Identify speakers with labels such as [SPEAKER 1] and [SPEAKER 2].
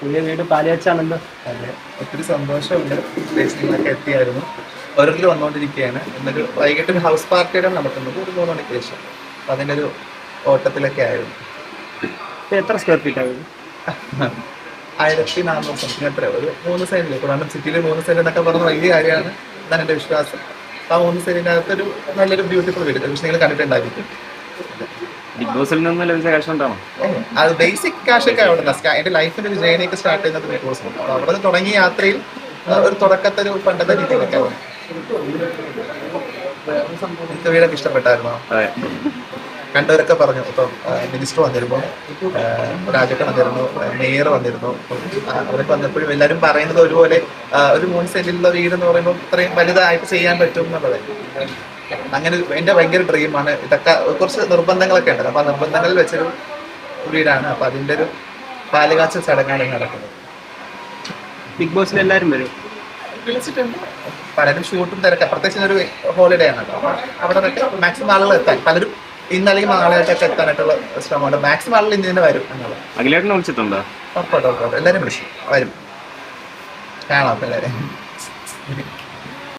[SPEAKER 1] പുതിയ വീട് പാലിയച്ചാണല്ലോ.
[SPEAKER 2] അതെ ഒത്തിരി സന്തോഷമുണ്ട് ദേശങ്ങളൊക്കെ എത്തിയായിരുന്നു. ഓരോരുത്തർ വന്നുകൊണ്ടിരിക്കുകയാണ്. എന്നൊരു വൈകിട്ട് ഒരു ഹൗസ് പാർട്ടിയുടെ നടക്കുന്നത് ഒരു മൂന്ന് മണിക്ക് ശേഷം. അപ്പം അതിന്റെ ഒരു ഓട്ടത്തിലൊക്കെ ആയിരുന്നു.
[SPEAKER 1] എത്ര സ്ക്വയർ ഫീറ്റ് ആയിരുന്നു?
[SPEAKER 2] ആയിരത്തി നാനൂറ് സംതിങ് എത്ര? ഒരു മൂന്ന് സെന്റിൽ കാരണം സിറ്റിയിൽ മൂന്ന് സെന്റ് എന്നൊക്കെ പറഞ്ഞ വലിയ കാര്യമാണ് എന്നാണ് എന്റെ വിശ്വാസം. ആ മൂന്ന് സെന്റിന്റെ ഒരു നല്ലൊരു ബ്യൂട്ടിഫുൾ വീട്. പക്ഷെ നിങ്ങൾ കണ്ടിട്ടുണ്ടായിരിക്കും.
[SPEAKER 3] ബിഗ് ബോസിൽ നിന്ന് ലഭിച്ച കാശ് കൊണ്ടാണോ?
[SPEAKER 2] അത് ബേസിക് കാശ് ഒക്കെ അവിടെ എന്റെ ലൈഫിന്റെ ഒരു ജേണിയൊക്കെ സ്റ്റാർട്ട് ചെയ്യുന്നത് ബിഗ് ബോസ് അപ്പൊ അവിടെ നിന്ന് തുടങ്ങിയ യാത്രയിൽ ഒരു തുടക്കത്തെ ഒരു പണ്ടത്തെ രീതിയിലൊക്കെ. ഇഷ്ടപ്പെട്ടായിരുന്നോ? കണ്ടവരൊക്കെ പറഞ്ഞു. ഇപ്പം മിനിസ്റ്റർ വന്നിരുന്നു. രാജക്കൻ രാജൊക്കെ വന്നിരുന്നു. മേയർ വന്നിരുന്നു. അവരൊക്കെ വന്നപ്പോഴും എല്ലാവരും പറയുന്നത് ഒരുപോലെ ഒരു മൂന്ന് സെന്റിലുള്ള വീട് എന്ന് പറയുമ്പോൾ ഇത്രയും വലുതായിട്ട് ചെയ്യാൻ പറ്റും എന്നുള്ളത്. അങ്ങനെ എന്റെ എന്റെ ഭയങ്കര ഡ്രീമാണ് ഇതൊക്കെ കുറച്ച് നിർബന്ധങ്ങളൊക്കെ ഉണ്ട്. അപ്പൊ ആ നിർബന്ധങ്ങളിൽ വെച്ചൊരു വീടാണ്. അപ്പൊ അതിന്റെ ഒരു പാലുകാച്ച ചടങ്ങാണ് നടക്കുന്നത്.
[SPEAKER 1] ബിഗ് ബോസിൽ എല്ലാവരും വരും.
[SPEAKER 2] വിളിച്ചിട്ടുണ്ട്. പലരും ഷൂട്ടും തിരക്കാം. പ്രത്യേകിച്ച് ഒരു ഹോളിഡേ ആണ്. അവിടെ മാക്സിമം ആളുകൾ എത്താൻ. പലരും ഇന്ന് അല്ലെങ്കിൽ നാളെയായിട്ടൊക്കെ എത്താനായിട്ടുള്ള ശ്രമമുണ്ട്. മാക്സിമം ആളുകൾ ഇന്ന് തന്നെ വരും എന്നുള്ളത്.
[SPEAKER 3] അഖിലേട്ടനെ വിളിച്ചിട്ടുണ്ടോ?
[SPEAKER 2] ഉറപ്പായിട്ടും ഉറപ്പായിട്ടും. എല്ലാവരും വിളിച്ചു. വരും. കാണാം എല്ലാവരും